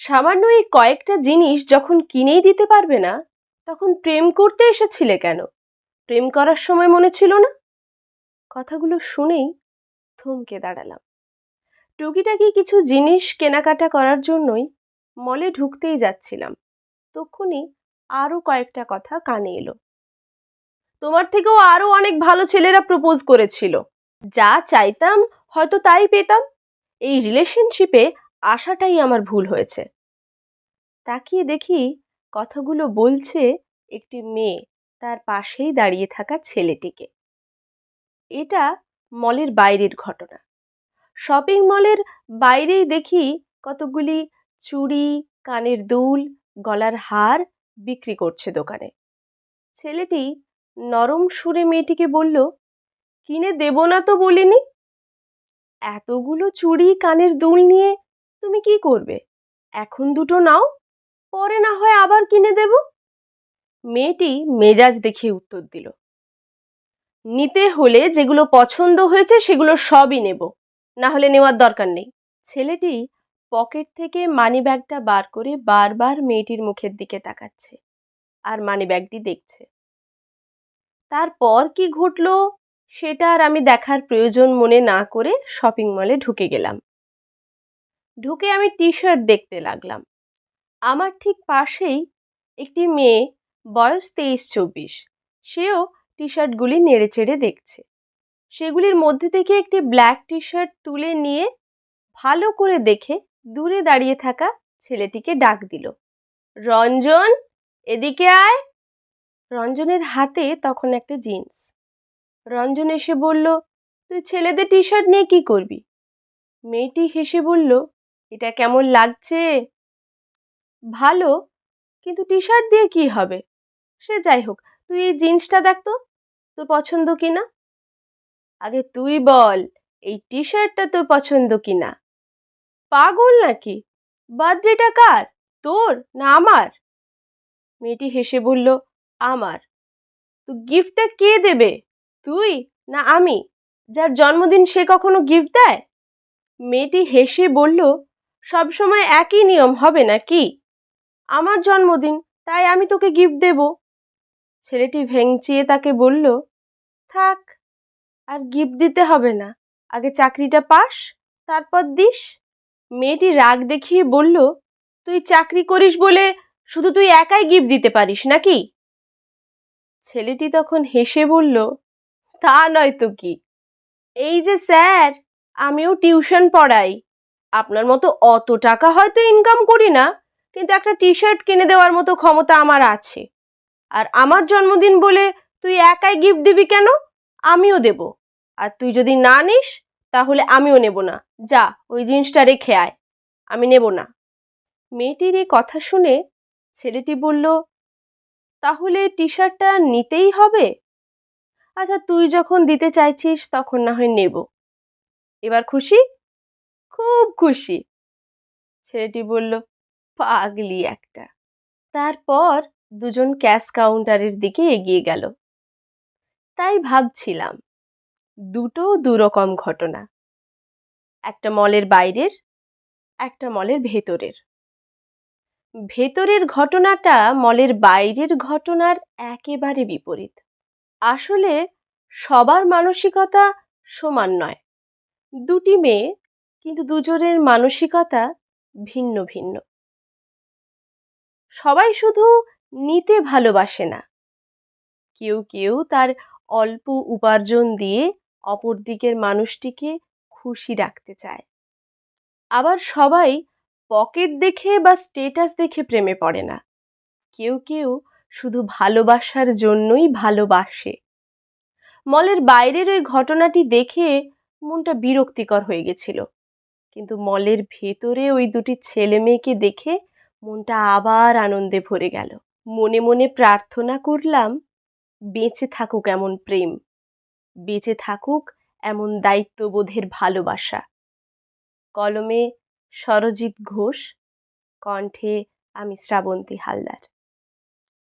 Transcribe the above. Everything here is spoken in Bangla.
সামান্য এই কয়েকটা জিনিস যখন কিনেই দিতে পারবে না, তখন প্রেম করতে এসেছিলে কেন? প্রেম করার সময় মনে ছিল না? কথাগুলো শুনেই থমকে দাঁড়ালাম। টুকিটাকি কিছু জিনিস কেনাকাটা করার জন্যই মলে ঢুকতেই যাচ্ছিলাম। তক্ষুনি আরও কয়েকটা কথা কানে এলো। তোমার থেকেও আরও অনেক ভালো ছেলেরা প্রপোজ করেছিল। যা চাইতাম হয়তো তাই পেতাম। এই রিলেশনশিপে আসাটাই আমার ভুল হয়েছে। তাকিয়ে দেখি কথাগুলো বলছে একটি মেয়ে তার পাশেই দাঁড়িয়ে থাকা ছেলেটিকে। এটা মলের বাইরের ঘটনা। শপিং মলের বাইরেই দেখি কতগুলি চুড়ি, কানের দুল, গলার হার বিক্রি করছে দোকানে। ছেলেটি নরম সুরে মেয়েটিকে বলল, কিনে দেব না তো বলিনি? এতগুলো চুড়ি, কানের দুল নিয়ে তুমি কি করবে? এখন দুটো নাও, পরে না হয় আবার কিনে দেব। মেয়েটি মেজাজ দেখিয়ে উত্তর দিল, নিতে হলে যেগুলো পছন্দ হয়েছে সেগুলো সবই নেব, না হলে নেওয়ার দরকার নেই। ছেলেটি পকেট থেকে মানি ব্যাগটা বার করে বারবার মেয়েটির মুখের দিকে তাকাচ্ছে আর মানি ব্যাগটি দেখছে। তারপর কি ঘটলো সেটা আর আমি দেখার প্রয়োজন মনে না করে শপিং মলে ঢুকে গেলাম। ঢুকে আমি টি শার্ট দেখতে লাগলাম। আমার ঠিক পাশেই একটি মেয়ে, বয়স তেইশ চব্বিশ সেও টি শার্টগুলি নেড়ে চেড়ে দেখছে। সেগুলির মধ্যে থেকে একটি ব্ল্যাক টি শার্ট তুলে নিয়ে ভালো করে দেখে দূরে দাঁড়িয়ে থাকা ছেলেটিকে ডাক দিল, রঞ্জন, এদিকে আয়। রঞ্জনের হাতে তখন একটা জিন্স। রঞ্জন এসে বলল, তুই ছেলেদের টি শার্ট নিয়ে কি করবি? মেয়েটি হেসে বলল এটা কেমন লাগছে? ভালো, কিন্তু টি শার্ট দিয়ে কি হবে? সে যাই হোক, তুই এই জিন্সটা দেখ তো, তোর পছন্দ কি না আগে তুই বল, এই টি শার্টটা তোর পছন্দ কি না পাগল নাকি? বার্থডেটা কার? তোর না আমার? মেয়েটি হেসে বলল, আমার। তো গিফটটা কে দেবে? তুই না আমি? যার জন্মদিন সে কখনো গিফট দেয়? মেয়েটি হেসে বলল সবসময় একই নিয়ম হবে না কি আমার জন্মদিন, তাই আমি তোকে গিফট দেব। ছেলেটি ভেংচিয়ে তাকে বলল, থাক, আর গিফট দিতে হবে না। আগে চাকরিটা পাস, তারপর দিস। মেয়েটি রাগ দেখিয়ে বলল, তুই চাকরি করিস বলে শুধু তুই একাই গিফট দিতে পারিস নাকি? ছেলেটি তখন হেসে বলল, তা নয় তো কি। এই যে স্যার, আমিও টিউশন পড়াই। আপনার মতো অত টাকা হয়তো ইনকাম করি না, কিন্তু একটা টি শার্ট কিনে দেওয়ার মতো ক্ষমতা আমার আছে। আর আমার জন্মদিন বলে তুই একাই গিফট দিবি কেন? আমিও দেব। আর তুই যদি না নিস, তাহলে আমিও নেব না। যা, ওই জিনিসটা রেখে আয়। আমি নেব না। মেয়েটির এই কথা শুনে ছেলেটি বলল, তাহলে টি শার্টটা নিতেই হবে? আচ্ছা তুই যখন দিতে চাইছিস, তখন না হয় নেব। এবার খুশি? খুব খুশি। ছেলেটি বলল, পাগলি একটা। তারপর দুজন ক্যাশ কাউন্টারের দিকে এগিয়ে গেল। তাই ভাবছিলাম, দুটো দুরকম ঘটনা। একটা মলের বাইরের, একটা মলের ভেতরের। ভেতরের ঘটনাটা মলের বাইরের ঘটনার একেবারে বিপরীত। আসলে সবার মানসিকতা সমান নয়। দুটি মেয়ে কিন্তু দুজনের মানসিকতা ভিন্ন ভিন্ন। সবাই শুধু নিতে ভালোবাসে না। কেউ কেউ তার অল্প উপার্জন দিয়ে অপর দিকের মানুষটিকে খুশি রাখতে চায়। আবার সবাই পকেট দেখে বা স্টেটাস দেখে প্রেমে পড়ে না। কেউ কেউ শুধু ভালোবাসার জন্যই ভালোবাসে। মলের বাইরের ওই ঘটনাটি দেখে মনটা বিরক্তিকর হয়ে গেছিল। কিন্তু মলের ভেতরে ওই দুটি ছেলে মেয়েকে দেখে মনটা আবার আনন্দে ভরে গেল। মনে মনে প্রার্থনা করলাম, বেঁচে থাকুক এমন প্রেম, বেঁচে থাকুক এমন দায়িত্ববোধের ভালোবাসা। কলমে সরজিৎ ঘোষ, কণ্ঠে আমি শ্রাবন্তী হালদার।